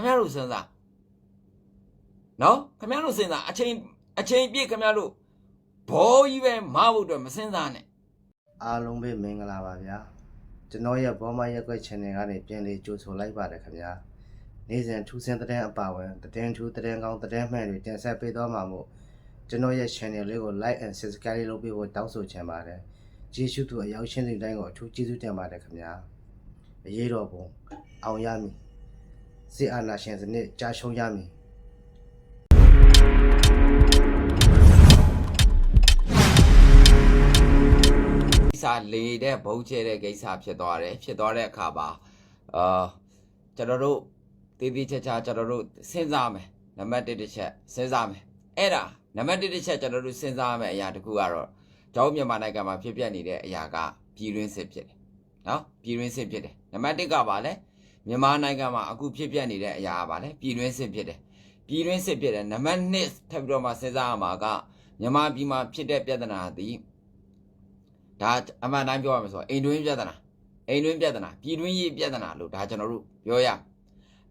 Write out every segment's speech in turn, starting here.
ခင်ဗျားတို့စဉ်းစားနော်ခင်ဗျားတို့စဉ်းစားအချိန်အချိန်ပြည့်ခင်ဗျားတို့ဘောကြီးပဲမဟုတ်အတွက်မစဉ်းစားနဲ့အားလုံးပဲမင်္ဂလာပါဗျာကျွန်တော်ရဲ့ဘောမရက်ွက် channel ကနေပြန်လေးကြိုဆိုလိုက်ပါတယ်ခင်ဗျာနေ့စဉ်ထူးဆန်းတဲ့အပါဝင်သတင်းထူးသတင်းကောင်းသတင်းမှန်တွေတင်ဆက်ပေးသွားမှာမို့ကျွန်တော်ရဲ့ channel လေးကို like and subscribe လုပ်ပေးဖို့တောင်းဆိုချင်ပါတယ်ကျေးဇူးတူအရောက်ရှင်းတဲ့တိုင်းကိုအထူးကျေးဇူးတင်ပါတယ်ခင်ဗျာအရေးတော်ပုံအောင်ရမည် စစ်အာဏာရှင်စနစ်ကြာရှုံးရမည်ကိစ္စလေတဲ့ဘုံကျဲတဲ့ကိစ္စဖြစ်သွားတယ်ဖြစ်သွားတဲ့အခါမှာအာကျွန်တော်တို့တည်တည်ချာချာကျွန်တော်တို့စဉ်းစားမယ်နံပါတ်1တစ်ချက်စဉ်းစားမယ်အဲ့ဒါနံပါတ်1တစ်ချက်ကျွန်တော်တို့စဉ်းစားမယ်အရာတစ်ခုကတော့ကျောင်းမြန်မာနိုင်ငံမှာဖြစ်ပျက်နေတဲ့အရာကပြည်တွင်းစစ်ဖြစ်တယ်နော်ပြည်တွင်းစစ်ဖြစ်တယ်နံပါတ်1ကပါလဲ မြန်မာနိုင်ငံမှာအခုဖြစ်ပျက်နေတဲ့အရာကပါလဲပြည်တွင်းစစ်ဖြစ်တယ်ပြည်တွင်းစစ်ဖြစ်တယ်နံပါတ်2ထပ်ပြီးတော့မှစဉ်းစားရမှာကမြန်မာပြည်မှာဖြစ်တဲ့ပြဿနာသည်ဒါအမှန်တိုင်းပြောရမယ်ဆိုတော့အိမ်တွင်းပြဿနာအိမ်တွင်းပြဿနာပြည်တွင်းရေးပြဿနာလို့ဒါကျွန်တော်တို့ပြောရ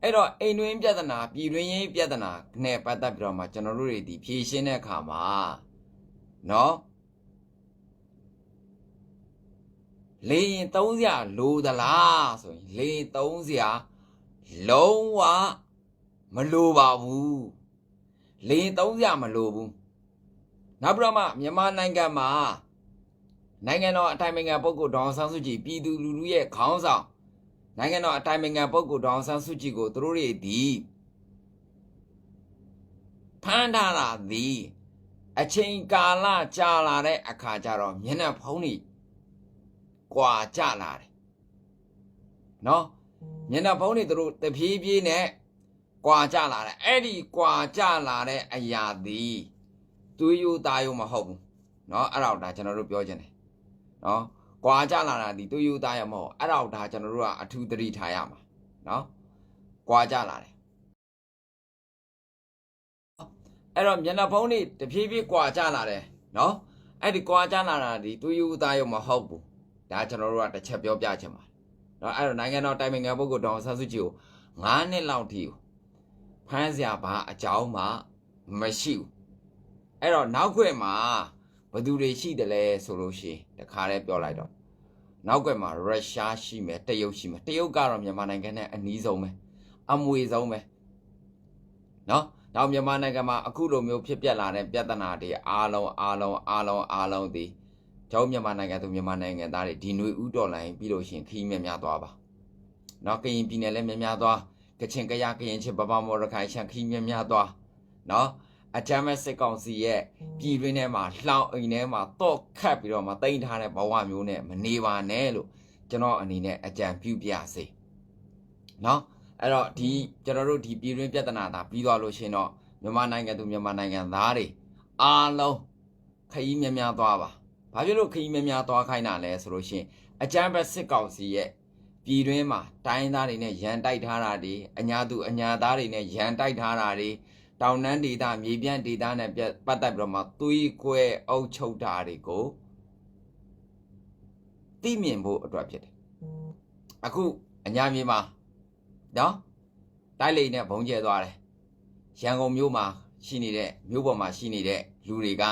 အဲ့တော့အိမ်တွင်းပြဿနာပြည်တွင်းရေးပြဿနာနဲ့ပတ်သက်ပြီးတော့မှကျွန်တော်တို့တွေဒီဖြေရှင်းတဲ့အခါမှာနော် လေရင်300ရာလိုသလားဆိုရင်လေရင်300ရာလုံးဝမလိုပါဘူးလေရင်300ရာမလိုဘူးနောက်ပြီးတော့မှမြန်မာနိုင်ငံမှာနိုင်ငံတော်အတိုင်ပင်ခံပုဂ္ဂိုလ်ဒေါအောင်ဆန်းစုကြည်ပြည်သူလူထုရဲ့ခေါင်းဆောင်နိုင်ငံတော်အတိုင်ပင်ခံပုဂ္ဂိုလ်ဒေါအောင်ဆန်းစုကြည်ကိုသူတို့တွေဒီဖမ်းထားတာဒီအချိန်ကာလကြာလာတဲ့အခါကျတော့မျက်နှာဖုံးနေ ကွာကြလာတယ်နော်မျက်နှာဖုံးနေသူတို့တပြေးပြေးနဲ့ကွာကြလာတယ်အဲ့ဒီကွာကြလာတဲ့အရာဒီသွေးရိုးသားရိုးမဟုတ်ဘူးနော်အဲ့တော့ဒါကျွန်တော်တို့ပြောချင်တယ်နော်။ကွာကြလာတာဒီတူယူသားရမဟုတ်အဲ့တော့ဒါကျွန်တော်တို့ကအထူးသတိထားရမှာနော်။ကွာကြလာတယ်။အဲ့တော့မျက်နှာဖုံးတွေတဖြည်းဖြည်းကွာကြလာတယ်နော်။အဲ့ဒီကွာကြလာတာဒီတူယူသားရမဟုတ်ဘူး။ ဒါကျွန်တော်တို့ကတစ်ချက်ပြောပြချင်ပါတယ်။နော်အဲ့တော့နိုင်ငံတော်တိုင်ပင်ခံပုဂ္ဂိုလ်ဒေါအောင်ဆန်းစုကြည်ကို9နှစ်လောက်ထိကိုဖမ်းစရာဘာအကြောင်းမှမရှိဘူး။အဲ့တော့နောက်ခွင့်မှာ ဘယ်သူတွေရှိတယ်လဲဆိုလို့ရှိရင်တခါတည်းပြောလိုက်တော့နောက်ကွယ်မှာရုရှားရှိမယ်တရုတ်ရှိမယ်တရုတ်ကတော့မြန်မာနိုင်ငံနဲ့အနီးဆုံးပဲအမွေဆုံးပဲเนาะနောက်မြန်မာနိုင်ငံမှာအခုလိုမျိုးဖြစ်ပျက်လာတဲ့ပြဿနာတွေအားလုံးအားလုံးအားလုံးအားလုံးဒီ ကျောင်းမြန်မာနိုင်ငံသူမြန်မာနိုင်ငံသားတွေဒီຫນွေဥတော်လိုင်းပြီးလို့ရှိရင်ခီးများများသွားပါ။နော်ကရင်ပြည်နယ်လည်းများများသွားကချင်ကရကရင်ချစ်ပပမော်ရခိုင်ရှမ်းခီးများများသွားနော်အချမ်းမဲ့စစ်ကောင်စီရဲ့ပြည်တွင်းထဲမှာလှောင်အိမ်ထဲမှာတော့ခတ်ပြီးတော့မှတိမ့်ထားတဲ့ဘဝမျိုးနဲ့မနေပါနဲ့လို့ကျွန်တော်အနေနဲ့အကြံပြုပြစေ။နော်အဲ့တော့ဒီကျွန်တော်တို့ဒီပြည်တွင်းပြဿနာသာပြီးသွားလို့ရှင်တော့မြန်မာနိုင်ငံသူမြန်မာနိုင်ငံသားတွေအားလုံးခရီးများများသွားပါ ဘာဖြစ်လို့ခရီးများများသွားခိုင်းတာလဲဆိုလို့ရှရင်အကြမ်းဖက်စစ်ကောင်စီရဲ့ပြည်တွင်းမှာတိုင်းသားတွေနဲ့ရန်တိုက်ထားတာတွေအညာသူအညာသားတွေနဲ့ရန်တိုက်ထားတာတွေတောင်တန်းဒေသမြေပြန့်ဒေသနဲ့ပြတ်ပတ်သက်ပြီးတော့မှသွေးကွဲအုပ်ချုပ်တာတွေကိုသိမြင်ဖို့အတွက်ဖြစ်တယ်အခုအညာမြေမှာနော်တိုက်လိန်နဲ့ဘုံကျဲသွားတယ်ရန်ကုန်မြို့မှာရှိနေတဲ့မြို့ပေါ်မှာရှိနေတဲ့လူတွေက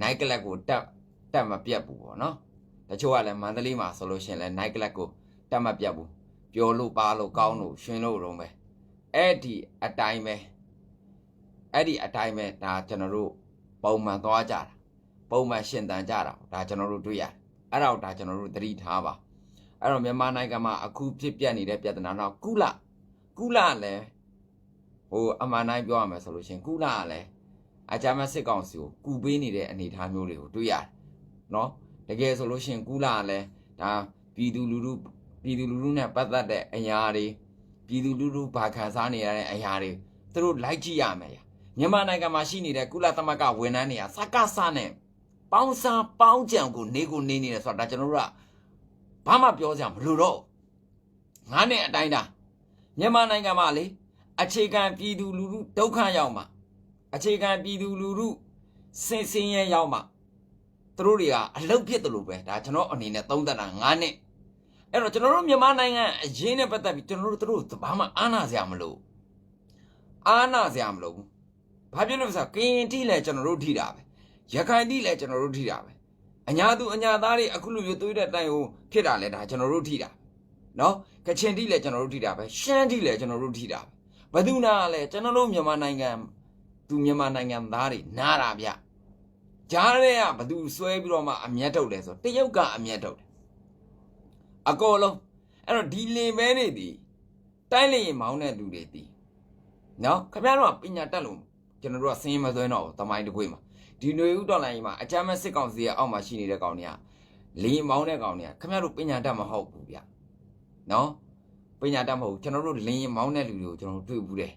နိုင်ကလပ်ကိုတက်တက်မပြတ်ဘူးပေါ့နော်တချို့ကလည်းမန္တလေးမှာဆိုလို့ရှိရင်လည်းနိုင်ကလပ်ကိုတက်မပြတ်ဘူးပျော်လို့ပါလို့ကောင်းလို့ရှင်လို့တော့ပဲအဲ့ဒီအတိုင်းပဲအဲ့ဒီအတိုင်းပဲဒါကျွန်တော်တို့ပုံမှန်သွားကြတာပုံမှန်ရှင်တန်ကြတာဒါကျွန်တော်တို့တွေ့ရတယ်အဲ့တော့ဒါကျွန်တော်တို့သတိထားပါအဲ့တော့မြန်မာနိုင်ငံမှာအခုဖြစ်ပျက်နေတဲ့ပြဿနာတော့ကုလကုလလည်းဟိုအမှန်တိုင်းပြောရမယ်ဆိုလို့ရှရင်ကုလကလည်း အကြမ်းဖက်စစ်ကောင်စီကိုကူပေးနေတဲ့အနေအထားမျိုးတွေကိုတွေ့ရတယ်နော်တကယ်ဆိုလို့ရှရင်ကုလကလည်းဒါပြည်သူလူထုပြည်သူလူထုနဲ့ပတ်သက်တဲ့အရာတွေပြည်သူလူထုဘာခံစားနေရတဲ့အရာတွေသူတို့လိုက်ကြည့်ရမယ်မြန်မာနိုင်ငံမှာရှိနေတဲ့ကုလသမဂ္ဂဝန်ထမ်းတွေကစကားစားနဲ့ပေါင်းစားပေါင်းကြံကိုနေကိုနေနေတယ်ဆိုတာဒါကျွန်တော်တို့ကဘာမှပြောစရာမလိုတော့ငါနဲ့အတိုင်းတာမြန်မာနိုင်ငံမှာလေအခြေခံပြည်သူလူထုဒုက္ခရောက်မှာ အခြေခံပြည်သူလူထုစင်စင်ရဲရောက်မှာသူတို့တွေကအလုတ်ဖြစ်တယ်လို့ပဲဒါကျွန်တော်အနေနဲ့သုံးသပ်တာငါနဲ့အဲ့တော့ကျွန်တော်တို့မြန်မာနိုင်ငံအရေးနဲ့ပတ်သက်ပြီးကျွန်တော်တို့သူတို့ဘာမှအာနာစရာမလိုအာနာစရာမလိုဘူးဘာဖြစ်လို့လဲဆိုတော့ကရင်တိလဲကျွန်တော်တို့ထိတာပဲရခိုင်တိလဲကျွန်တော်တို့ထိတာပဲအညာသူအညာသားတွေအခုလိုမျိုးသွေးတဲ့တိုင်ကိုဖြစ်တာလဲဒါကျွန်တော်တို့ထိတာနော်ကချင်တိလဲကျွန်တော်တို့ထိတာပဲရှမ်းတိလဲကျွန်တော်တို့ထိတာပဲဘယ်သူနာလဲကျွန်တော်တို့မြန်မာနိုင်ငံ သူမြန်မာနိုင်ငံသားတွေနားတာဗျကြားရဲကဘသူဆွဲပြီးတော့မှအမျက်ထုတ်လဲဆိုတရုတ်ကအမျက်ထုတ်တယ်အကောလုံးအဲ့တော့ဒီလင်မဲတွေဒီတိုင်းလျင်မောင်းတဲ့လူတွေဒီနော်ခင်ဗျားတို့ကပညာတတ်လို့ကျွန်တော်တို့ကစင်းမသွင်းတော့ဘူးတမိုင်းတစ်ခွေးမှာဒီຫນွေဥတော်လိုင်းမှာအကြမ်းမဲ့စစ်ကောင်စီရဲ့အောက်မှာရှိနေတဲ့ကောင်တွေကလင်မောင်းတဲ့ကောင်တွေကခင်ဗျားတို့ပညာတတ်မဟုတ်ဘူးဗျနော်ပညာတတ်မဟုတ်ဘူးကျွန်တော်တို့လင်မောင်းတဲ့လူတွေကိုကျွန်တော်တို့တွေ့ဘူးတယ်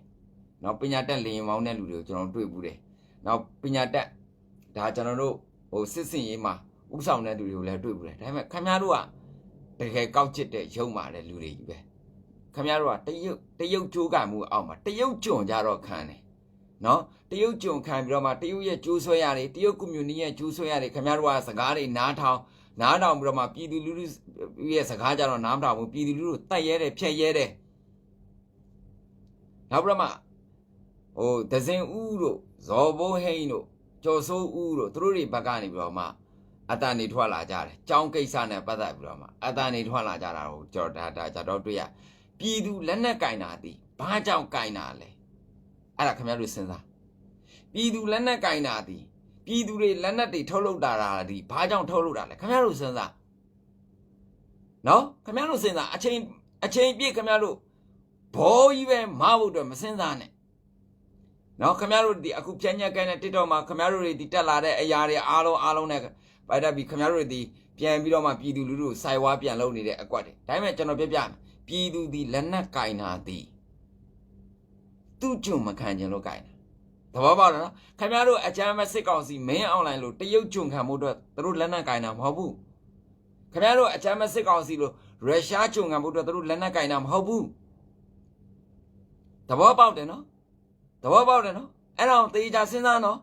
နော်ပညာတတ်လင်မောင်းတဲ့လူတွေကိုကျွန်တော်တို့တွေ့ဘူးတယ်နော်ပညာတတ်ဒါကျွန်တော်တို့ဟိုစစ်စင်ရေးမှာဥဆောင်တဲ့လူတွေကိုလည်းတွေ့ဘူးတယ်ဒါပေမဲ့ခင်ဗျားတို့ကတကယ်ကောက်ချစ်တဲ့ရုံမာတဲ့လူတွေကြီးပဲခမရတို့ကတရုတ်တရုတ်ကြိုးကမှုအောက်မှာတရုတ်ကြွန်ကြတော့ခံတယ်နော်တရုတ်ကြွန်ခံပြီးတော့မှတရုတ်ရဲ့ကျိုးဆွဲရတယ်တရုတ်ကွန်မြူနီရဲ့ကျိုးဆွဲရတယ်ခမရတို့ကစကားတွေနားထောင်နားထောင်ပြီးတော့မှပြည်သူလူထုရဲ့စကားကြတော့နားမထောင်ဘူးပြည်သူလူထုတိုက်ရဲတယ်ဖျက်ရဲတယ်နောက်ပြီးတော့မှ ဟိုဒဇင်ဦးတို့ဇော်ဘိုးဟိန်းတို့ကျော်စိုးဦးတို့သူတို့တွေဘက်ကနေပြီးတော့မှအတန်နေထွက်လာကြတယ်။ကြောင်းကိစ္စနဲ့ပတ်သက်ပြီးတော့မှအတန်နေထွက်လာကြတာကိုကြော်ဒါဒါကြတော့တွေ့ရ။ပြည်သူလက်နက်ကင်တာဒီဘာကြောင့်ကင်တာလဲ။အဲ့ဒါခင်ဗျားတို့စဉ်းစား။ပြည်သူလက်နက်ကင်တာဒီပြည်သူတွေလက်နက်တွေထုတ်လုပ်တာတာဒီဘာကြောင့်ထုတ်လုပ်တာလဲခင်ဗျားတို့စဉ်းစား။နော်ခင်ဗျားတို့စဉ်းစားအချိန်အချိန်ပြည့်ခင်ဗျားတို့ဘောကြီးပဲမဟုတ်တော့မစဉ်းစားနဲ့။ နော်ခင်ဗျားတို့ဒီအခုဖြန့်ညက်ကန်တဲ့ TikTok မှာခင်ဗျားတို့တွေဒီတက်လာတဲ့အရာတွေအားလုံးအားလုံးနဲ့ပိုက်တက်ပြီးခင်ဗျားတို့ဒီပြန်ပြီးတော့မှပြည်သူလူထုစိုက်ဝါပြန်လုပ်နေတဲ့အကွက်တွေဒါပေမဲ့ကျွန်တော်ပြပြမယ်ပြည်သူဒီလက်နက်ကင်တာဒီသူ့ကြုံမခံခြင်းလို့ကင်တာသဘောပေါက်လားနော်ခင်ဗျားတို့အကြမ်းမဲ့စစ်ကောင်စီမင်းအွန်လိုင်းလို့တရုတ်ကြုံခံမှုအတွက်သူတို့လက်နက်ကင်တာမဟုတ်ဘူးခင်ဗျားတို့အကြမ်းမဲ့စစ်ကောင်စီလို့ရုရှားကြုံခံမှုအတွက်သူတို့လက်နက်ကင်တာမဟုတ်ဘူးသဘောပေါက်တယ်နော် သဘောပေါက်တယ်နော်အဲ့ဒါကိုသေချာစဉ်းစားနော်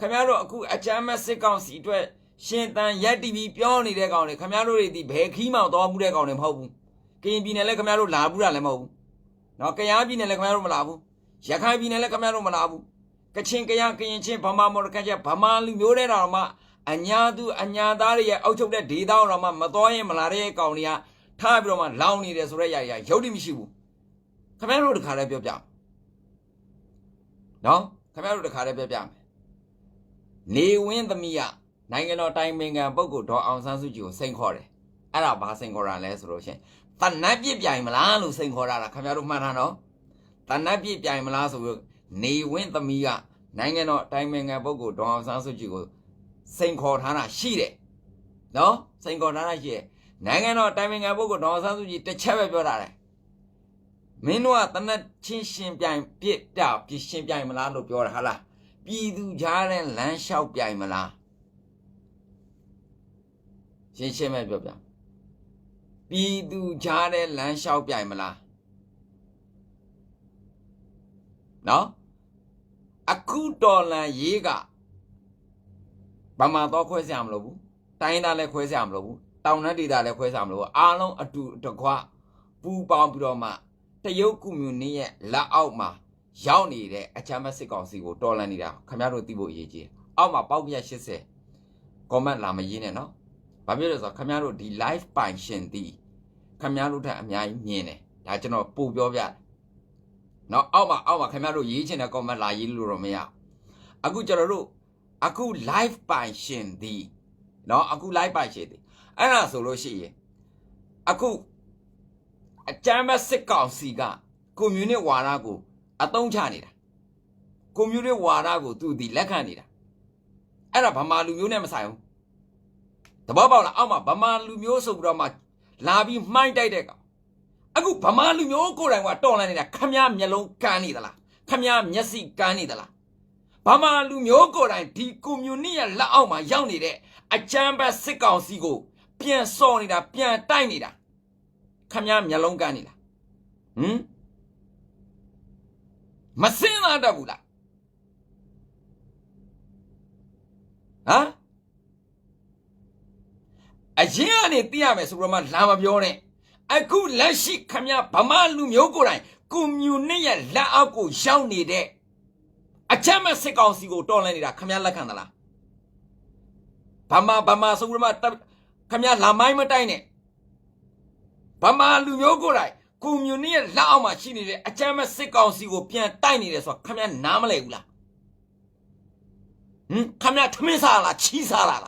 ခင်ဗျားတို့အခုအကြမ်းမဲ့စစ်ကောင်စီအတွက်ရှင်တန်ရက်တီဗီပြောနေတဲ့ကောင်တွေခင်ဗျားတို့တွေဒီဘယ်ခီးမှတော့မှုတဲ့ကောင်တွေမဟုတ်ဘူးကရင်ပြည်နယ်လည်းခင်ဗျားတို့လာဘူးတာလည်းမဟုတ်ဘူးနော်ကယားပြည်နယ်လည်းခင်ဗျားတို့မလာဘူးရခိုင်ပြည်နယ်လည်းခင်ဗျားတို့မလာဘူးကချင်ကယားကရင်ချင်းဗမာမော်ရကန်ချက်ဗမာလူမျိုးတဲ့တော်မှအညာသူအညာသားတွေရဲ့အောက်ချုပ်တဲ့ဒေသတော်မှမတော်ရင်မလာတဲ့ကောင်တွေကထားပြီးတော့မှလောင်းနေတယ်ဆိုတဲ့ຢာຢာရုပ်တိမရှိဘူးခင်ဗျားတို့တခါတည်းပြောပြမယ် နော်ခင်ဗျားတို့တခါတည်းပြောပြမယ်နေဝင်းသမီးကနိုင်ငံတော်တိုင်ပင်ခံပုဂ္ဂိုလ်ဒေါ်အောင်ဆန်းစုကြည်ကိုစိန်ခေါ်တယ်အဲ့ဒါဘာစိန်ခေါ်တာလဲဆိုလို့ရှရင်တနတ်ပြစ်ပြိုင်မလားလို့စိန်ခေါ်တာလားခင်ဗျားတို့မှတ်ထားနော်တနတ်ပြစ်ပြိုင်မလားဆိုပြီးနေဝင်းသမီးကနိုင်ငံတော်တိုင်ပင်ခံပုဂ္ဂိုလ်ဒေါ်အောင်ဆန်းစုကြည်ကိုစိန်ခေါ်ထားတာရှိတယ်နော်စိန်ခေါ်ထားတာရှိတယ်နိုင်ငံတော်တိုင်ပင်ခံပုဂ္ဂိုလ်ဒေါ်အောင်ဆန်းစုကြည်တစ်ချက်ပဲပြောတာတယ် မင်းတို့ကတနတ်ချင်းရှင်ပြိုင်ပြစ်တာပြစ်ရှင်ပြိုင်မလားလို့ပြောတာဟာလားပြည်သူကြားတဲ့လမ်းလျှောက်ပြိုင်မလားရှင်းရှင်းပဲပြောပြပြည်သူကြားတဲ့လမ်းလျှောက်ပြိုင်မလားနော်အခုတော်လန်ရေးကဘာမှတော့ခွဲစရာမလိုဘူးတိုင်းသားလည်းခွဲစရာမလိုဘူးတောင်နှက်ဒေသလည်းခွဲစရာမလိုဘူးအားလုံးအတူတကွပူပေါင်းပြီးတော့မှ တရုတ်ကွန်မြူနတီရဲ့လက်အောက်မှာရောက်နေတဲ့အချမ်းမစစ်ကောင်စီကိုတော်လန်နေတာခင်ဗျားတို့သိဖို့အရေးကြီးတယ်။အောက်မှာပေါက်ပြက်80 comment လာမရင်းနဲ့နော်။ဘာဖြစ်လို့လဲဆိုတော့ခင်ဗျားတို့ဒီ live ပိုင်ရှင်သည်ခင်ဗျားတို့ထက်အများကြီးမြင်တယ်။ဒါကျွန်တော်ပို့ပြောပြတယ်။နော်အောက်မှာအောက်မှာခင်ဗျားတို့ရေးချင်တဲ့ comment လာရေးလို့တော့မရဘူး။အခုကျွန်တော်တို့အခု live ပိုင်ရှင်သည်နော်အခု live ပိုင်ရှင်သည်အဲ့ဒါဆိုလို့ရှိရင်အခု အချမ်းမစစ်ကောင်စီကကွန်မြူနတီဝါဒကိုအတုံးချနေတာကွန်မြူနတီဝါဒကိုသူဒီလက်ခံနေတာအဲ့ဒါဗမာလူမျိုးနဲ့မဆိုင်ဘူးတဘောပေါက်လားအောက်မှာဗမာလူမျိုးဆိုပြီးတော့မှလာပြီးမှိုင်းတိုက်တဲ့ကောင်အခုဗမာလူမျိုးကိုယ်တိုင်ကတော်လန်နေတာခမည်းမျက်လုံးကန်းနေသလားခမည်းမျက်စိကန်းနေသလားဗမာလူမျိုးကိုယ်တိုင်ဒီကွန်မြူနတီရဲ့လက်အောက်မှာရောက်နေတဲ့အချမ်းဘတ်စစ်ကောင်စီကိုပြန်စော်နေတာပြန်တိုက်နေတာ ခမည်းမျက်လုံးကန်းနေလားဟမ်မစင်းသားတတ်ဘူးလားဟမ်အရင်ကနေသိရမယ်ဆိုတော့မှလာမပြောနဲ့အခုလက်ရှိခမရဗမာလူမျိုးကိုယ်တိုင်ကွန်မြူနစ်ရဲ့လက်အောက်ကိုရောက်နေတဲ့အချမ်းမဲ့စစ်ကောင်စီကိုတော်လှန်နေတာခမရလက်ခံသလားဗမာဗမာဆိုပြီးမှတပ်ခမရလာမိုင်းမတိုက်နဲ့ ဗမာလူမျိုးကိုယ်တိုင်ကွန်မြူနစ်ရဲ့လက်အောက်မှာရှိနေတဲ့အချမ်းမဲ့စစ်ကောင်စီကိုပြန်တိုက်နေတယ်ဆိုတော့ခမရနားမလဲဘူးလားဟင်ခမရထမင်းစားလားချီးစားလား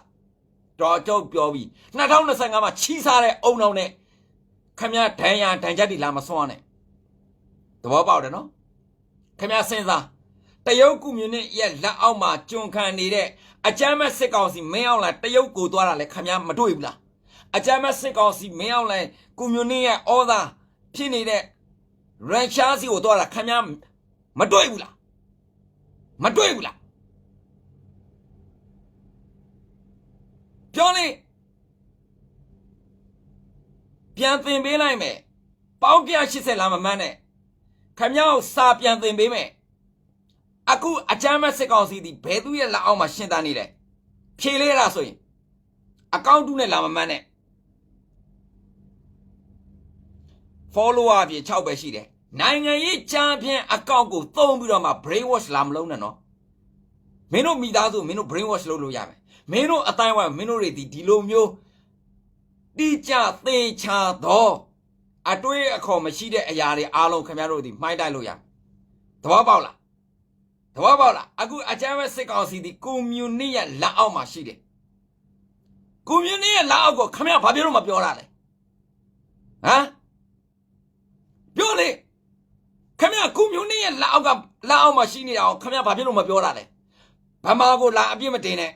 တော်ကြောက်ပြောပြီး2025မှာချီးစားတဲ့အုံအောင်နဲ့ခမရဒဏ်ရာဒဏ်ချက်တွေလာမစွမ်းနဲ့သဘောပေါက်တယ်နော်ခမရစဉ်းစားတရုတ်ကွန်မြူနစ်ရဲ့လက်အောက်မှာကျွန်ခံနေတဲ့အကြမ်းမဲ့စစ်ကောင်စီမင်းအောင်လိုင်တရုတ်ကိုသွားတာလဲခမရမတွေ့ဘူးလား အကြမ်းမဲ့စစ်ကောင်စီမင်းအောင်လိုင်ကွန်မြူနစ်ရဲ့အော်ဒါဖြစ်နေတဲ့ရုရှားစီကိုသွားတာခမရမတွေ့ဘူးလားမတွေ့ဘူးလားပြောလေပြန်သင်ပေးလိုက်မယ်ပေါင်း180လာမမန်းနဲ့ခမရောက်စာပြန်သင်ပေးမယ်အခုအချမ်းမစစ်ကောင်စီဒီဘယ်သူရဲ့လက်အောက်မှာရှင်းတန်းနေလဲဖြေလေးရတာဆိုရင်အကောင့်တူနဲ့လာမမန်းနဲ့ follower အပြင်6ပဲရှိတယ်နိုင်ငံရေးချမ်းဖြင့်အကောင့်ကိုသုံးပြီးတော့မှ brain wash လာမလုံးနဲ့နော်မင်းတို့မိသားစုမင်းတို့ brain wash လုပ်လို့ရမယ်မင်းတို့အတိုင်းဝိုင်းမင်းတို့တွေဒီဒီလိုမျိုးတိကျသေချာသောအတွေးအခေါ်မရှိတဲ့အရာတွေအားလုံးခင်ဗျားတို့ဒီမှိုင်းတိုက်လို့ရမယ်သဘောပေါက်လားသဘောပေါက်လားအခုအကြမ်းမဲ့စစ်ကောင်စီဒီကွန်မြူနစ်ရဲ့လက်အောက်မှာရှိတယ်ကွန်မြူနစ်ရဲ့လက်အောက်ကိုခင်ဗျားဘာပြောလို့မပြောတာလဲဟမ် ပြောလေခင်ဗျားကွန်မြူနစ်ရဲ့လက်အောက်ကလက်အောက်မှာရှိနေတာကိုခင်ဗျားဘာဖြစ်လို့မပြောတာလဲဗမာကိုလာအပြစ်မတင်နဲ့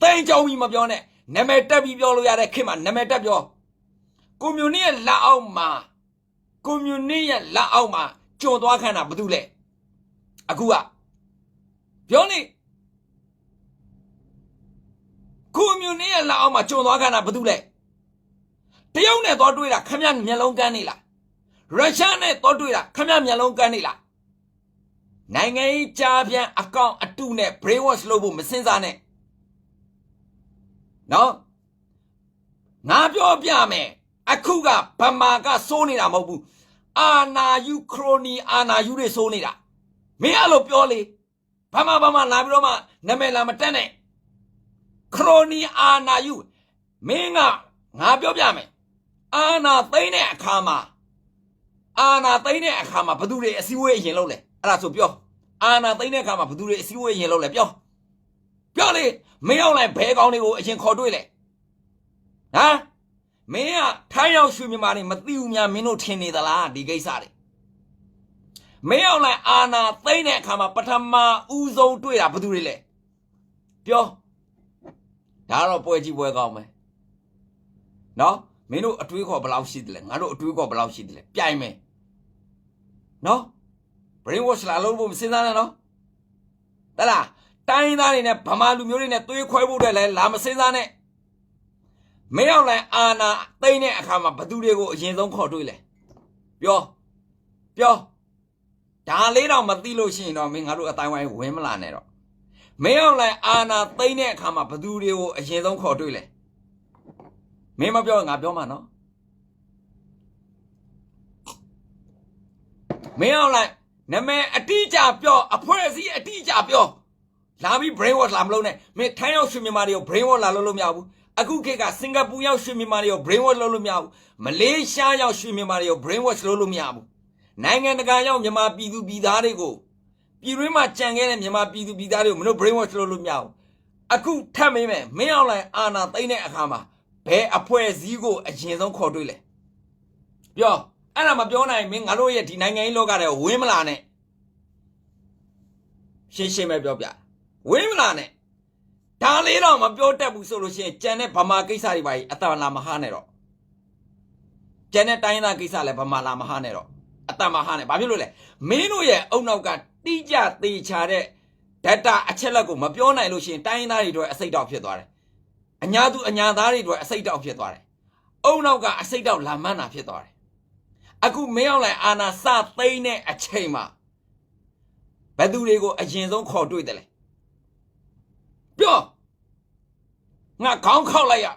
တိန်ကြောင်ကြီးမပြောနဲ့နာမည်တက်ပြီးပြောလို့ရတဲ့ခင်မှာနာမည်တက်ပြောကွန်မြူနစ်ရဲ့လက်အောက်မှာကွန်မြူနစ်ရဲ့လက်အောက်မှာကျွံသွားခံတာဘာလို့လဲအခုကပြောနေကွန်မြူနစ်ရဲ့လက်အောက်မှာကျွံသွားခံတာဘာလို့လဲတရုတ်နဲ့သွားတွေ့တာခမရမျက်လုံးကန်းနေလား ရုရှားနဲ့သွားတွေ့တာခမရမျက်လုံးကန်းနေလားနိုင်ငံရေးကြားပြန်အကောင့်အတုနဲ့ brain wash လုပ်ဖို့မစင်စားနဲ့နော်ငါပြောပြမယ်အခုကဗမာကစိုးနေတာမဟုတ်ဘူးအာနာယူခရိုနီအာနာယူတွေစိုးနေတာမင်းအဲ့လိုပြောလေဗမာဗမာလာပြီးတော့မှနာမည်လာမတက်နဲ့ခရိုနီအာနာယူမင်းကငါပြောပြမယ်အာနာသိမ့်တဲ့အခါမှာ အာနာသိမ့်တဲ့အခါမှာဘသူတွေအစည်းအဝေးအရင်လုပ်လဲအဲ့ဒါဆိုပြောအာနာသိမ့်တဲ့အခါမှာဘသူတွေအစည်းအဝေးအရင်လုပ်လဲပြောပြောလေမင်းအောင်လိုက်ဘဲကောင်းတွေကိုအရင်ခေါ်တွေ့လေဟမ်မင်းကထိုင်းရောက်ရွှေမြန်မာတွေမသိဘူးများမင်းတို့ထင်နေသလားဒီကိစ္စတွေမင်းအောင်လိုက်အာနာသိမ့်တဲ့အခါမှာပထမဦးဆုံးတွေ့တာဘယ်သူတွေလဲပြောဒါတော့ပွဲကြီးပွဲကောင်းမယ်နော်မင်းတို့အတွေးခေါ်ဘယ်လောက်ရှိတယ်လဲငါတို့အတွေးခေါ်ဘယ်လောက်ရှိတယ်လဲပြိုင်မယ် နော် brain wash လာလို့ဖို့မစဉ်းစားနဲ့နော်တလားတိုင်းသားတွေနဲ့ဗမာလူမျိုးတွေနဲ့သွေးခွဲဖို့အတွက်လည်းလာမစင်းစားနဲ့မင်းအောင်လိုင်းအာနာသိမ့်တဲ့အခါမှာဘသူတွေကိုအရင်ဆုံးခေါ်တွေ့လဲပြောပြောဒါလေးတော့မသိလို့ရှိရင်တော့မင်းငါတို့အတိုင်းဝိုင်းဝင်မလာနဲ့တော့မင်းအောင်လိုင်းအာနာသိမ့်တဲ့အခါမှာဘသူတွေကိုအရင်ဆုံးခေါ်တွေ့လဲမင်းမပြောရင်ငါပြောမှာနော် မင်းအောင်လိုင်းနမည်အတိအကျပြောအဖွဲ့အစည်းအတိအကျပြောလာပြီး brain wash လာမလုပ်နဲ့မင်းထိုင်းရောက်ရွှေမြန်မာတွေကို brain wash လာလုပ်လို့မရဘူးအခုခေတ်ကစင်ကာပူရောက်ရွှေမြန်မာတွေကို brain wash လုပ်လို့မရဘူးမလေးရှားရောက်ရွှေမြန်မာတွေကို brain wash လုပ်လို့မရဘူးနိုင်ငံတကာရောက်မြန်မာပြည်သူပြည်သားတွေကိုပြည်တွင်းမှာကြံခဲ့တဲ့မြန်မာပြည်သူပြည်သားတွေကိုမင်းတို့ brain wash လုပ်လို့မရဘူးအခုထပ်မင်းမယ်မင်းအောင်လိုင်းအာနာသိမ့်တဲ့အခါမှာဘယ်အဖွဲ့အစည်းကိုအရင်ဆုံးခေါ်တွေ့လဲပြော အဲ့ဒါမပြောနိုင်မင်းငါတို့ရဲ့ဒီနိုင်ငံရေးလောကတဲ့ဝင်းမလာနဲ့ရှင်းရှင်းပဲပြောပြဝင်းမလာနဲ့ဒါလေးတော့မပြောတတ်ဘူးဆိုလို့ရှိရင်ကြံတဲ့ဗမာကိစ္စတွေပါကြီးအတန်လာမဟာနဲ့တော့ကြံတဲ့တိုင်းသားကိစ္စလည်းဗမာလာမဟာနဲ့တော့အတန်မဟာနဲ့ဘာဖြစ်လို့လဲမင်းတို့ရဲ့အုံနောက်ကတိကျသေးချာတဲ့ data အချက်လက်ကိုမပြောနိုင်လို့ရှိရင်တိုင်းသားတွေတို့အစိတ်တောက်ဖြစ်သွားတယ်အညာသူအညာသားတွေတို့အစိတ်တောက်ဖြစ်သွားတယ်အုံနောက်ကအစိတ်တောက်လာမန်းတာဖြစ်သွားတယ် အခုမင်းအောင်လိုက်အာနာစသိမ့်တဲ့အချိန်မှာဘယ်သူတွေကိုအရင်ဆုံးခေါ်တွေ့တယ်လဲပြောငါခေါင်းခောက်လိုက်ရ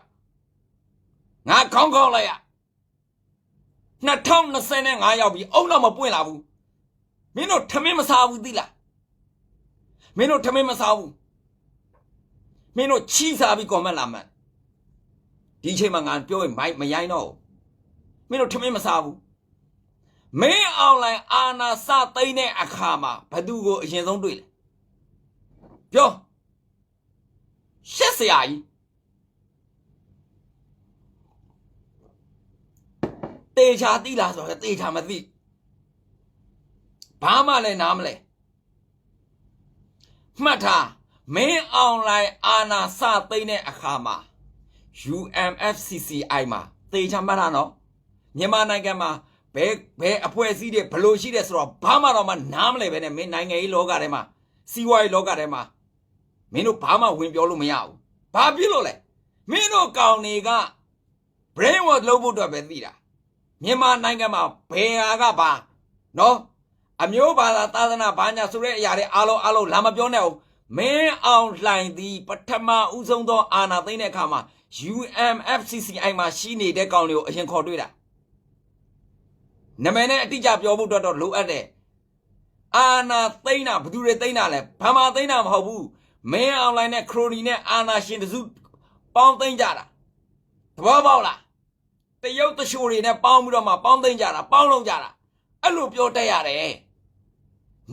ငါခေါင်းခောက်လိုက်ရ2025ရောက်ပြီအုံတော့မပွင့်လာဘူးမင်းတို့ထမင်းမစားဘူးသိလားမင်းတို့ထမင်းမစားဘူးမင်းတို့ချီစားပြီးကော်မန့်လာမှန်ဒီအချိန်မှာငါပြောရင်မိုက်မရိုင်းတော့ဘူးမင်းတို့ထမင်းမစားဘူး မင်းအွန်လိုင်းအာနာစသိမ့်တဲ့အခါမှာဘသူကိုအရင်ဆုံးတွေ့လဲပြောရှက်စရာကြီးတေချာသိလားဆိုတော့တေချာမသိဘာမှလည်းနားမလဲမှတ်ထားမင်းအွန်လိုင်းအာနာစသိမ့်တဲ့အခါမှာ UMFCCI မှာတေချာမှတ်ထားနော်မြန်မာနိုင်ငံမှာ ဘယ်ဘယ်အဖွဲ့အစည်းတွေဘလို့ရှိတယ်ဆိုတော့ဘာမှတော့မနားမလဲပဲနဲ့မင်းနိုင်ငံရေးလောကထဲမှာစီးပွားရေးလောကထဲမှာမင်းတို့ဘာမှဝင်ပြောလို့မရဘူးဘာဖြစ်လို့လဲမင်းတို့ကောင်တွေက brain wash လုပ်ဖို့အတွက်ပဲသိတာမြန်မာနိုင်ငံမှာဘယ်ဟာကဘာနော်အမျိုးဘာသာသာသနာဘာညာဆိုတဲ့အရာတွေအားလုံးအားလုံးလာမပြောနဲ့အောင်မင်းအောင်လှိုင်သည်ပထမဦးဆုံးသောအာဏာသိမ်းတဲ့အခါမှာ UMFCCI မှာရှိနေတဲ့ကောင်တွေကိုအရင်ခေါ်တွေ့တာ နာမည်နဲ့အတိအကျပြောဖို့အတွက်တော့လိုအပ်တယ်အာဏာသိမ်းတာဘယ်သူတွေသိမ်းတာလဲဘာမှသိမ်းတာမဟုတ်ဘူးမင်းအွန်လိုင်းနဲ့ခရိုနီနဲ့အာဏာရှင်တစုပေါင်းသိမ်းကြတာသဘောပေါက်လားတရုတ်တချိုတွေနဲ့ပေါင်းပြီးတော့မှပေါင်းသိမ်းကြတာပေါင်းလုံးကြတာအဲ့လိုပြောတတ်ရတယ်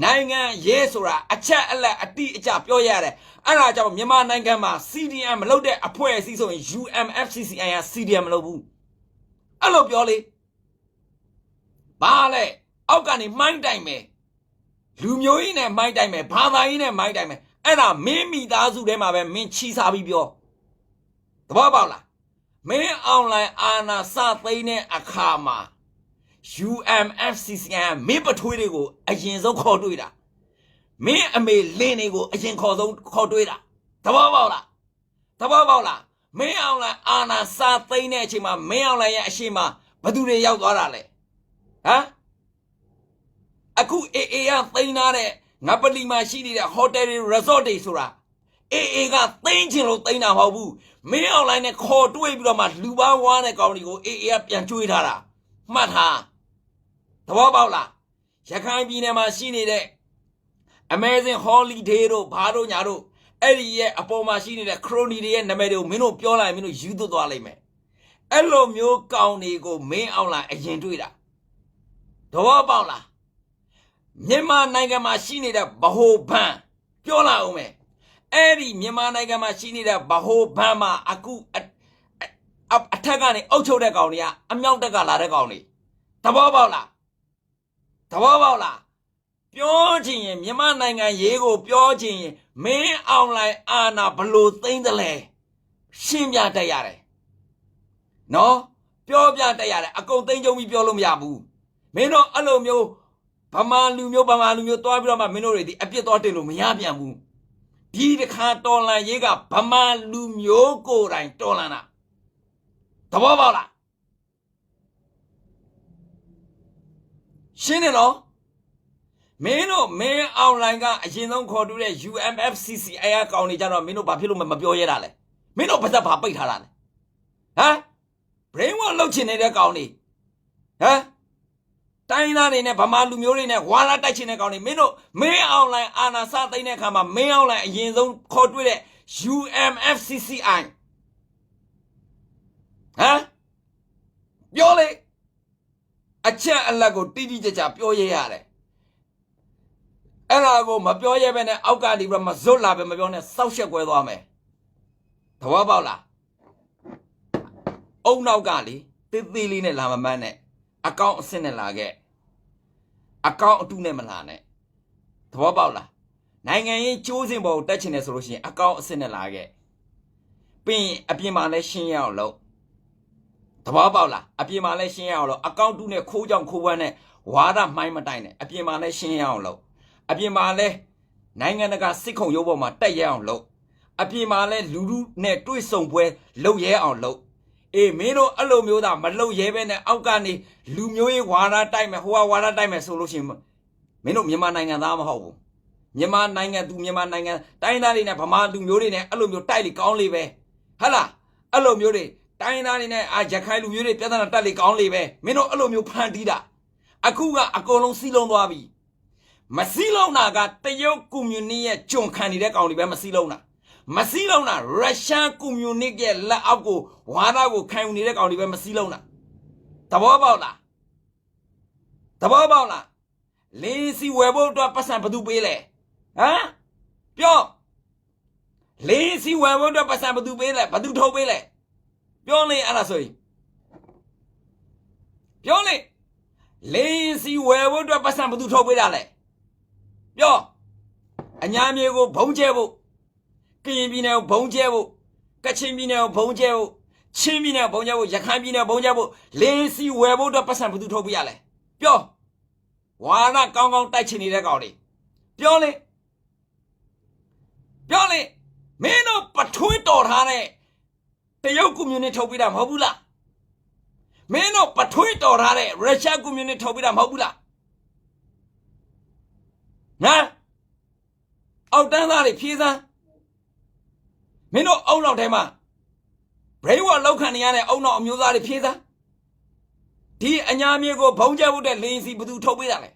နိုင်ငံရေးဆိုတာအချက်အလက်အတိအကျပြောရတယ်အဲ့ဒါကြောင့်မြန်မာနိုင်ငံမှာ CDM မလုပ်တဲ့အဖွဲ့အစည်းဆိုရင် UMFCCI က CDM မလုပ်ဘူးအဲ့လိုပြောလေ ဘာလဲအောက်ကနေမှိုင်းတိုင်မယ်လူမျိုးကြီးနဲ့မှိုင်းတိုင်မယ်ဘာသာကြီးနဲ့မှိုင်းတိုင်မယ်အဲ့ဒါမင်းမိသားစုထဲမှာပဲမင်းချီစားပြီးပြောသဘောပေါက်လားမင်းအွန်လိုင်းအာနာစသိမ်းတဲ့အခါမှာ UMFCCI မင်းပထွေးတွေကိုအရင်ဆုံးခေါ်တွေ့တာမင်းအမေလင်းတွေကိုအရင်ခေါ်ဆုံးခေါ်တွေ့တာသဘောပေါက်လားသဘောပေါက်လားမင်းအွန်လိုင်းအာနာစသိမ်းတဲ့အချိန်မှာမင်းအွန်လိုင်းရဲ့အရှိမဘယ်သူတွေရောက်သွားတာလဲ ဟမ်အခုအေအေကသိမ်းထားတဲ့ငပလီမှာရှိနေတဲ့ဟိုတယ်တွေ resort တွေဆိုတာအေအေကသိမ်းချင်လို့သိမ်းတာမဟုတ်ဘူးမင်းအွန်လိုင်းနဲ့ခေါ်တွေ့ပြီးတော့မှလူပါဝါတဲ့ကောင်တွေကိုအေအေကပြန်ကျွေးထားတာမှတ်ထားသဘောပေါက်လားရခိုင်ပြည်နယ်မှာရှိနေတဲ့ Amazing Holiday တို့ဘာတို့ညာတို့အဲ့ဒီရဲ့အပေါ်မှာရှိနေတဲ့ crony တွေရဲ့နာမည်တွေကိုမင်းတို့ပြောလိုက်မင်းတို့ယူသွတ်သွားလိမ့်မယ်အဲ့လိုမျိုးကောင်တွေကိုမင်းအောင်လာအရင်တွေ့တာ သဘောပေါက်လားမြန်မာနိုင်ငံမှာရှိနေတဲ့ဗဟိုဘဏ်ပြောလာအောင်မယ်အဲ့ဒီမြန်မာနိုင်ငံမှာရှိနေတဲ့ဗဟိုဘဏ်မှာအခုအအအထက်ကနေအုပ်ချုပ်တဲ့ကောင်တွေကအမြောက်တက်ကလာတဲ့ကောင်တွေသဘောပေါက်လားသဘောပေါက်လားပြောချင်ရင်မြန်မာနိုင်ငံရေးကိုပြောချင်ရင်မင်းအောင်လိုက်အာနာဘလို့သိမ့်တယ်လဲရှင်းပြတတ်ရတယ်နော်ပြောပြတတ်ရတယ်အကုန်သိမ့်ကြုံပြီးပြောလို့မရဘူး မင်းတို့အဲ့လိုမျိုးဗမာလူမျိုးဗမာလူမျိုးတွားပြီးတော့မှမင်းတို့တွေဒီအပြစ်သွားတင်လို့မရပြန်ဘူးဒီတစ်ခါတော်လန်ရေးကဗမာလူမျိုးကိုယ်တိုင်တော်လန်တာသဘောပေါက်လားရှင်းတယ်နော်မင်းတို့မင်းအွန်လိုင်းကအရင်ဆုံးခေါ်တူတဲ့ UMFCCI အကောင်တွေကြတော့မင်းတို့ဘာဖြစ်လို့မပြောရတာလဲမင်းတို့ဘာသက်ဘာပိတ်ထားတာလဲဟမ် brain wash လုပ်ချင်နေတဲ့ကောင်တွေဟမ် တိုင်းသားတွေနဲ့ဗမာလူမျိုးတွေနဲ့ဝါလာတိုက်ချင်တဲ့ကောင်တွေမင်းတို့မင်းအွန်လိုင်းအာနာစသိမ့်တဲ့အခါမှာမင်းအွန်လိုင်းအရင်ဆုံးခေါ်တွေ့တဲ့ UMFCCI ဟမ်ပြောလေအချက်အလက်ကိုတိတိကျကျပြောရရတယ်အဲ့ဒါကိုမပြောရဲပဲနဲ့အောက်ကနေပြီးတော့မဇွတ်လာပဲမပြောနဲ့စောက်ရှက်ကွဲသွားမယ်သဘောပေါက်လားအုံနောက်ကလေတေးသေးလေးနဲ့လာမမန်းနဲ့ အကောင့်အစ်စ်နဲ့လာခဲ့အကောင့်အတုနဲ့မလာနဲ့သဘောပေါက်လားနိုင်ငံရေးကျိုးစင်ပေါ်ကိုတက်ချင်တယ်ဆိုလို့ရှိရင်အကောင့်အစ်စ်နဲ့လာခဲ့ပြီးရင်အပြင်မှာလည်းရှင်းရအောင်လုပ်သဘောပေါက်လားအပြင်မှာလည်းရှင်းရအောင်လုပ်အကောင့်တုနဲ့ခိုးကြောင်ခိုးဝမ်းနဲ့ဝါဒမှိုင်းမတိုင်နဲ့အပြင်မှာလည်းရှင်းရအောင်လုပ်အပြင်မှာလဲနိုင်ငံတကာစစ်ခုံရုပ်ပေါ်မှာတက်ရဲအောင်လုပ်အပြင်မှာလဲလူလူနဲ့တွေ့ဆုံပွဲလုပ်ရဲအောင်လုပ် အေးမင်းတို့အဲ့လိုမျိုးသားမလုပ်ရဲပဲနဲ့အောက်ကနေလူမျိုးရေးဝါဒတိုက်မယ်ဟိုကဝါဒတိုက်မယ်ဆိုလို့ရှိရင်မင်းတို့မြန်မာနိုင်ငံသားမဟုတ်ဘူးမြန်မာနိုင်ငံသူမြန်မာနိုင်ငံတိုင်းသားတွေနဲ့ဗမာလူမျိုးတွေနဲ့အဲ့လိုမျိုးတိုက်လေကောင်းလေပဲဟဟလားအဲ့လိုမျိုးတွေတိုင်းသားတွေနဲ့အာရခိုင်လူမျိုးတွေပြဿနာတက်လေကောင်းလေပဲမင်းတို့အဲ့လိုမျိုးဖန်တီးတာအခုကအကုန်လုံးစီးလုံးသွားပြီမစီးလုံးတာကတရုတ်ကွန်မြူနတီရဲ့ဂျွန်ခံနေတဲ့ကောင်တွေပဲမစီးလုံးတာ မစီးလုံးတာရုရှားကွန်မြူနတီရဲ့လက်အောက်ကိုဝါဒကိုခံယူနေတဲ့ကောင်တွေပဲမစီးလုံးတာသဘောပေါက်လားသဘောပေါက်လားလင်းစီဝယ်ဖို့အတွက်ပတ်စံဘယ်သူပေးလဲဟမ်ပြောလေးစီဝယ်ဖို့အတွက်ပတ်စံဘယ်သူပေးလဲဘယ်သူထုတ်ပေးလဲပြောလေအဲ့ဒါဆိုရင်ပြောလေလေးစီဝယ်ဖို့အတွက်ပတ်စံဘယ်သူထုတ်ပေးတာလဲပြောအညာမြေကိုဘုံကျဲဖို့ ကရင်ပြည်နယ်ကိုဘုံကျဲဖို့ကချင်ပြည်နယ်ကိုဘုံကျဲဖို့ချင်းပြည်နယ်ကိုဘုံကျဲဖို့ရခိုင်ပြည်နယ်ကိုဘုံကျဲဖို့လေးစီဝယ်ဖို့အတွက်ပတ်စံဘယ်သူထုတ်ပေးရလဲပြောဝါဒကောင်းကောင်းတိုက်ချင်နေတဲ့ကောင်တွေပြောလေပြောလေမင်းတို့ပထွေးတော်ထားတဲ့တရုတ်ကွန်မြူနတီထုတ်ပြတာမဟုတ်ဘူးလားမင်းတို့ပထွေးတော်ထားတဲ့ရုရှားကွန်မြူနတီထုတ်ပြတာမဟုတ်ဘူးလားညာအောက်တန်းသားတွေဖြေးစမ်း မင်းတို့အုံနောက်ထဲမှာ brain wash လောက်ခံနေရတဲ့အုံနောက်အမျိုးသားတွေဖြေးစမ်းဒီအညာမြေကိုဘုံကျဲဖို့တဲ့လင်းစီဘယ်သူထုတ်ပြတာလဲ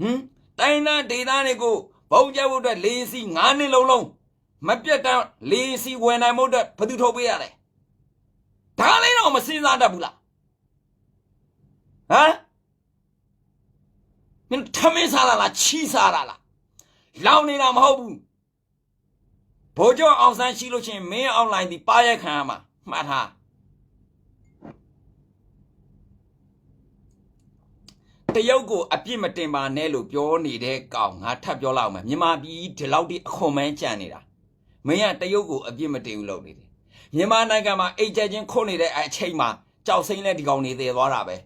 ဟမ်တိုင်းသားဒေသတွေကိုဘုံကျဖို့အတွက်လေးစီ9နှစ်လုံးလုံးမပြတ်တမ်းလေးစီဝင်နိုင်မှုအတွက်ဘယ်သူထုတ်ပေးရလဲဒါလေးတော့မစင်စားတတ်ဘူးလားဟမ်မင်းထမင်းစားလာလားချီစားလာလားလောင်နေတာမဟုတ်ဘူး ဘိုးကျော်အောင်ဆန်းရှိလို့ချင်းမင်းအွန်လိုင်းဒီပါရက်ခံရမှာမှတ်ထားတရုတ်ကိုအပြစ်မတင်ပါနဲ့လို့ပြောနေတဲ့ကောင်ငါထပ်ပြောလောက်မယ်မြန်မာပြည်ဒီလောက်ထိအခွန်မန်းကြံနေတာမင်းကတရုတ်ကိုအပြစ်မတင်ဘူးလို့နေတယ်မြန်မာနိုင်ငံမှာအိတ်ကြချင်းခုတ်နေတဲ့အချိန်မှာကြောက်စိမ့်လက်ဒီကောင်နေသေးသွားတာပဲ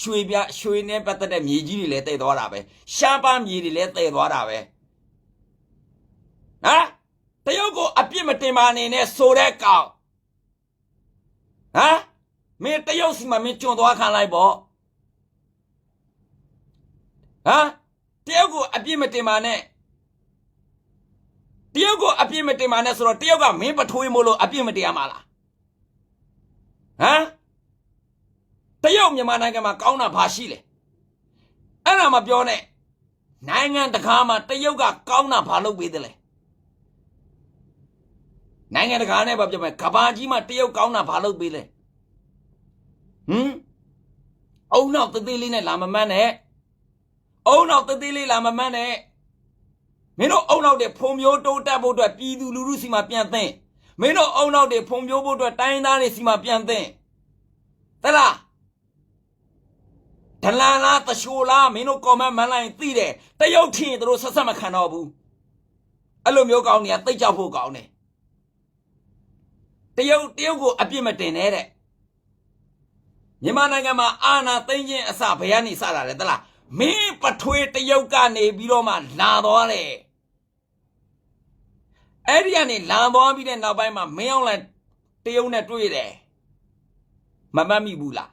ရွှေပြရွှေနဲ့ပတ်သက်တဲ့မြေကြီးတွေလည်းတည်သွားတာပဲရှားပါမြေတွေလည်းတည်သွားတာပဲဟမ် တရုတ်ကိုအပြစ်မတင်ပါနဲ့နဲ့ဆိုတဲ့ကောင်ဟမ်မင်းတရုတ်စီမှာမင်းကျွံသွားခံလိုက်ပေါ့ဟမ်တယောက်ကိုအပြစ်မတင်ပါနဲ့တယောက်ကိုအပြစ်မတင်ပါနဲ့ဆိုတော့တယောက်ကမင်းပထွေးမို့လို့အပြစ်မတင်ရမှာလားဟမ်တယောက်မြန်မာနိုင်ငံမှာကောင်းတာဘာရှိလဲအဲ့ဒါမပြောနဲ့နိုင်ငံတကာမှာတယောက်ကကောင်းတာဘာလုပ်ပေးတယ်လဲ နိုင်ငံတကာနဲ့ဘာပြောမလဲကဘာကြီးမှာတယောက်ကောင်းတာဘာလုပ်ပေးလဲဟမ်အုံနောက်တသေးလေးနဲ့လာမမန်းနဲ့အုံနောက်တသေးလေးလာမမန်းနဲ့မင်းတို့အုံနောက်တွေဖုံမျိုးတိုးတက်ဖို့အတွက်ပြည်သူလူထုစီမှာပြန်သင့်မင်းတို့အုံနောက်တွေဖုံမျိုးဖို့အတွက်တိုင်းသားတွေစီမှာပြန်သင့်တလားဒလန်လားတရှိုးလားမင်းတို့ကော်မန့်မန်းလိုက်သိတယ်တရုတ်ထင်သူတို့ဆက်ဆက်မခံတော့ဘူးအဲ့လိုမျိုးကောင်းနေရသိကြောက်ဖို့ကောင်းတယ် တရုတ်တရုတ်ကိုအပြစ်မတင်နဲ့တဲ့မြန်မာနိုင်ငံမှာအာဏာသိမ်းခြင်းအစဘယ်ကနေစတာလဲတလားမင်းပထွေးတရုတ်ကနေပြီးတော့မှလာသွားတယ်အဲ့ဒီကနေလာသွားပြီးတဲ့နောက်ပိုင်းမှာမင်းအောင်လည်းတရုတ်နဲ့တွေ့တယ်မမှတ်မိဘူးလား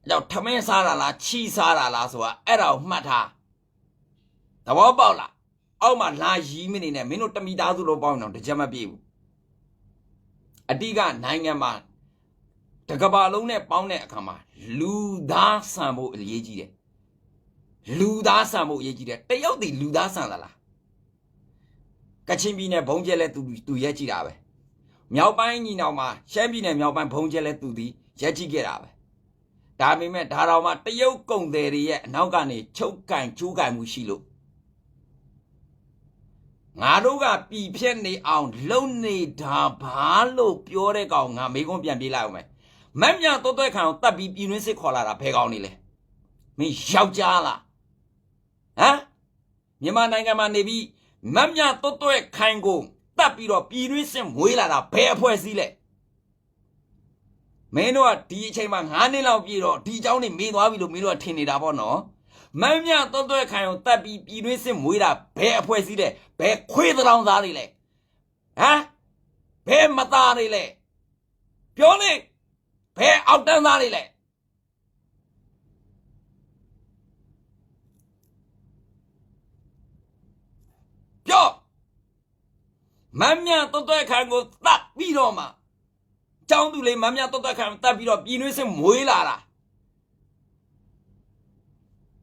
အဲ့တော့ထမင်းစားတာလားချီစားတာလားဆိုတာအဲ့ဒါကိုမှတ်ထားသဘောပေါက်လားအောက်မှာလာရီးမနေနဲ့မင်းတို့တမိသားစုလိုပေါင်းတော့တကြက်မပြေဘူး အတိကနိုင်ငံမှာတကဘာလုံးနဲ့ပေါင်းတဲ့အခါမှာလူသားဆန်ဖို့အရေးကြီးတယ်လူသားဆန်ဖို့အရေးကြီးတယ်တရုတ်ဒီလူသားဆန်လာလားကချင်ပြည်နယ်ဘုံကျဲလဲသူသူရက်ကြည့်တာပဲမြောက်ပိုင်းညီနောင်မှာရှမ်းပြည်နယ်မြောက်ပိုင်းဘုံကျဲလဲသူဒီရက်ကြည့်ခဲ့တာပဲဒါပေမဲ့ဒါတော်မှာတရုတ်ကုံတယ်တွေရဲ့အနောက်ကနေချုပ်ကန်ကျူးကန်မှုရှိလို့ ငါတို့ကပြည်ဖြက်နေအောင်လုံနေတာဘာလို့ပြောတဲ့ကောင်ငါမေကွန်းပြန်ပြေးလိုက်အောင်မယ်မက်မြတော့တဲ့ခံကိုတတ်ပြီးပြည်တွင်းစစ်ခေါ်လာတာဘယ်ကောင်နေလဲမင်းယောက်ျားလား ဟမ်မြန်မာနိုင်ငံမှာနေပြီးမတ်မြတွတ်တွဲခိုင်ကိုတတ်ပြီးတော့ပြည်တွင်းစင်မွေးလာတာဘယ်အဖွဲ့အစည်းလဲမင်းတို့ကဒီအချိန်မှာ9နှစ်လောက်ပြည့်တော့ဒီเจ้าနေမေးသွားပြီလို့မင်းတို့ကထင်နေတာပေါ့နော်မတ်မြတွတ်တွဲခိုင်ကိုတတ်ပြီးပြည်တွင်းစင်မွေးတာဘယ်အဖွဲ့အစည်းလဲ ဘယ်ခွေးတောင်သားတွေလဲဟမ်ဘယ်မသားတွေလဲပြောလေဘယ်အောက်တန်းသားတွေလဲပြောမမ်းမြတော်တော်ခံကိုတတ်ပြီးတော့မှကျောင်းသူလေးမမ်းမြတော်တော်ခံတတ်ပြီးတော့ပြည်နှွေးစင်မွေးလာတာ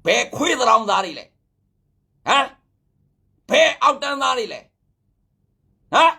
ဘယ်ခွေးတောင်သားတွေလဲဟမ် ဘယ်အောက်တန်းသားတွေလဲဟမ်